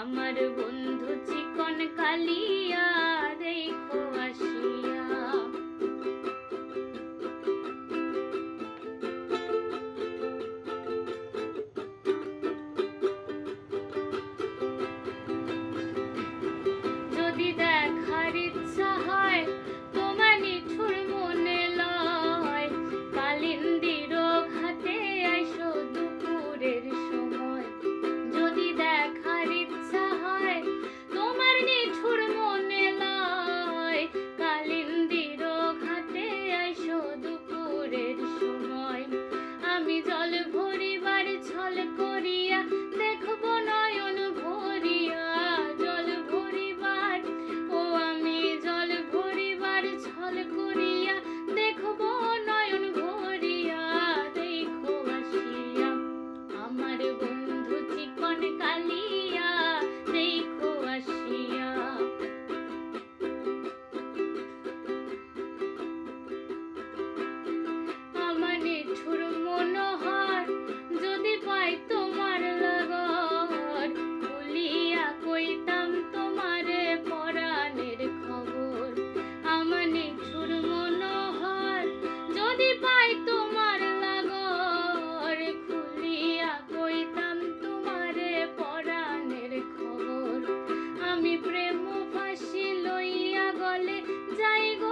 আমার বন্ধু চিকন কালিয়া। চলে যাই গো